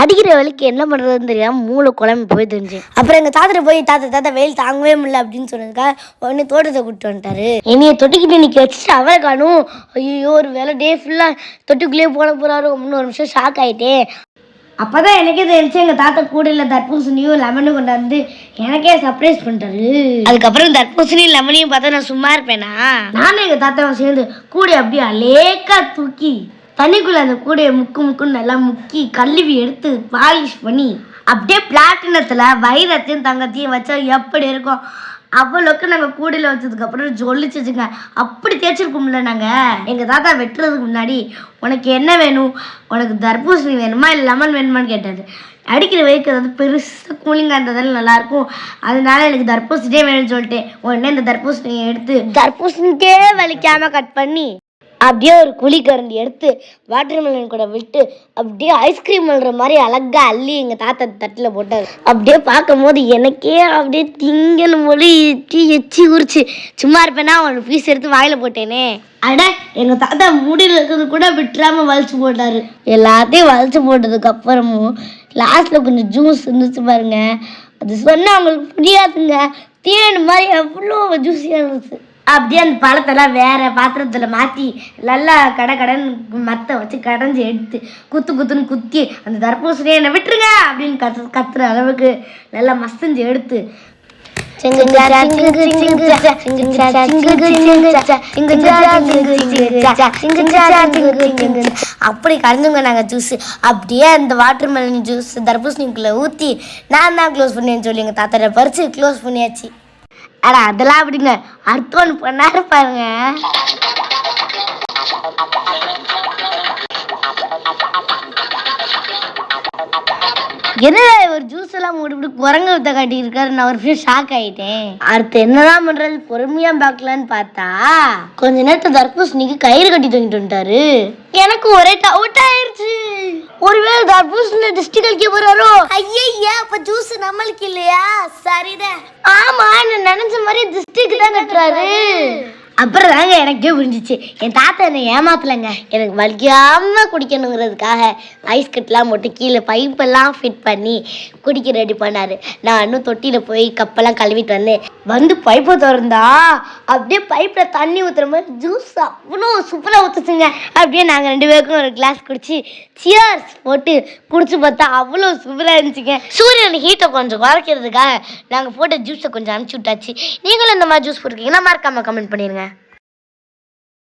அடிக்கிற வலிக்கு என்ன பண்ணுறதுன்னு தெரியாமல் மூளை குழம்பு போய் தெரிஞ்சு. அப்புறம் எங்கள் தாத்தா போய் தாத்தா தாத்தா வெயில் தாங்கவே முடியல அப்படின்னு சொன்னதுக்காக உடனே தோட்டத்தை கூப்பிட்டு வந்துட்டாரு. என்னைய தொட்டிக்கிட்டு நிற்க வச்சுட்டு அவரை காணும். ஐயோ ஒரு வேலை டே ஃபுல்லாக தொட்டிக்குள்ளேயே போட போகிறாரு ஒன்று ஒரு நிமிஷம் ஷாக் ஆகிட்டேன் அப்பதான் எனக்கே தெரிஞ்சு எங்க தாத்தா கூடையில் தர்பூசணியும் லெமனும் கொண்டாந்து எனக்கே சர்ப்ரைஸ் பண்ணிட்டாரு. அதுக்கப்புறம் தர்பூசணி லெமனையும் பார்த்தா நான் சும்மா இருப்பேனா? நானும் எங்க தாத்தாவும் சேர்ந்து கூடை அப்படியே அலேக்கா தூக்கி தண்ணிக்குள்ளே அந்த கூடையை முக்கு முக்குன்னு நல்லா முக்கி கழுவி எடுத்து பாலிஷ் பண்ணி அப்படியே பிளாட்டினத்துல வைரத்தையும் தங்கத்தையும் வச்சா எப்படி இருக்கும்? அவ்வளோக்கு நாங்கள் கூடையில் வச்சதுக்கு அப்புறம் ஜொலிச்சுச்சுங்க. அப்படி தேய்ச்சிருக்கோம்ல நாங்கள் எங்கள் தாத்தா வெட்டுறதுக்கு முன்னாடி உனக்கு என்ன வேணும்? உனக்கு தர்பூசணி வேணுமா? இல்லை லெமன் வேணுமான்னு கேட்டாரு. அடிக்கிற வெயிக்கு வந்து பெருசாக கூலிங்காக இருந்ததால் நல்லாயிருக்கும். அதனால எனக்கு தர்பூசணியே வேணும்னு சொல்லிட்டேன். உடனே இந்த தர்பூசணியை எடுத்து தர்பூசணிக்கே வலிக்காமல் கட் பண்ணி அப்படியே ஒரு குழி கரண்டி எடுத்து வாட்டர்மெலன் கூட விட்டு அப்படியே ஐஸ்கிரீம் பண்ணுற மாதிரி அழகா அள்ளி எங்கள் தாத்தா தட்டில் போட்டார். அப்படியே பார்க்கும்போது எனக்கே அப்படியே திங்கன்னு மொழி எச்சி எச்சி உரிச்சு. சும்மா இருப்பேன்னா அவன் பீஸ் எடுத்து வாயில் போட்டேனே. அட எங்கள் தாத்தா முடியில் இருக்கிறது கூட விட்டுறாமல் வலிச்சு போட்டார். எல்லாத்தையும் வலிச்சு போட்டதுக்கு அப்புறமும் லாஸ்ட்டில் கொஞ்சம் ஜூஸ் இருந்துச்சு பாருங்க. அது சொன்னால் அவங்களுக்கு புரியாதுங்க. தேன் மாதிரி எவ்வளோ ஜூஸியாக இருந்துச்சு. அப்படியே அந்த பழத்தெல்லாம் வேற பாத்திரத்தில் மாற்றி நல்லா கடை கடன் மத்த வச்சு கடைஞ்சி எடுத்து குத்து குத்துன்னு குத்தி அந்த தர்பூசணியை என்னை விட்டுருங்க அப்படின்னு கத்து கத்துற அளவுக்கு நல்லா மசஞ்சு எடுத்து அப்படி கலந்துங்க நாங்கள் ஜூஸ் அப்படியே அந்த வாட்டர் மெலன் ஜூஸ் தர்பூசணிக்குள்ளே ஊற்றி நான் தான் க்ளோஸ் பண்ணேன்னு சொல்லி எங்கள் தாத்தாட்ட பறித்து க்ளோஸ் பண்ணியாச்சு அட அதெல்லாம் அப்படிங்க அடுத்து ஒன்று பண்ணாரு பாருங்க. என்ன எல்லாம் மூடிவிட்டு குரங்க வித்த காட்டி இருக்காரு நான் ஒரு விஷயம் ஷாக் ஆயிட்டேன். அடுத்து என்னதான் பண்றது? பொறுமையா பார்க்கலான்னு பார்த்தா கொஞ்ச நேரத்து தர்பூசணிக்கு கயிறு கட்டி தூங்கிட்டு வந்துட்டாரு. எனக்கு ஒரே டவுட் ஆயிருச்சு. ஒருவேளை தர்பூசணி டிஸ்டி கழிக்க போறாரோ? ஐயா அப்ப ஜூஸ் நம்மளுக்கு இல்லையா? சரிதான். ஆமா நான் நினைச்ச மாதிரி டிஸ்டிக்கு தான் கட்டுறாரு. அப்புறம் தாங்க எனக்கே புரிஞ்சிச்சு. என் தாத்தா என்னை ஏமாத்தலைங்க. எனக்கு வலிக்காமல் குடிக்கணுங்கிறதுக்காக ஐஸ் கட்டெலாம் போட்டு கீழே பைப்பெல்லாம் ஃபிட் பண்ணி குடிக்க ரெடி பண்ணார். நான் இன்னும் தொட்டியில் போய் கப்பெல்லாம் கழுவிட்டு வந்தேன். வந்து பைப்பை திறந்தா அப்படியே பைப்பில் தண்ணி ஊற்றுற மாதிரி ஜூஸ் அவ்வளோ சூப்பராக ஊற்றுச்சுங்க அப்படியே நாங்கள் ரெண்டு பேருக்கும் ஒரு கிளாஸ் குடிச்சு சியர்ஸ் போட்டு குடிச்சு பார்த்தா அவ்வளோ சூப்பராக இருந்துச்சுங்க. சூரியன் ஹீட்டை கொஞ்சம் குறைக்கிறதுக்காக நாங்கள் போட்ட ஜூஸை கொஞ்சம் அனுப்பிச்சி விட்டாச்சு. நீங்களும் இந்த மாதிரி ஜூஸ் போட்டுருக்கீங்கன்னா மறக்காமல் கமெண்ட் பண்ணிடுங்க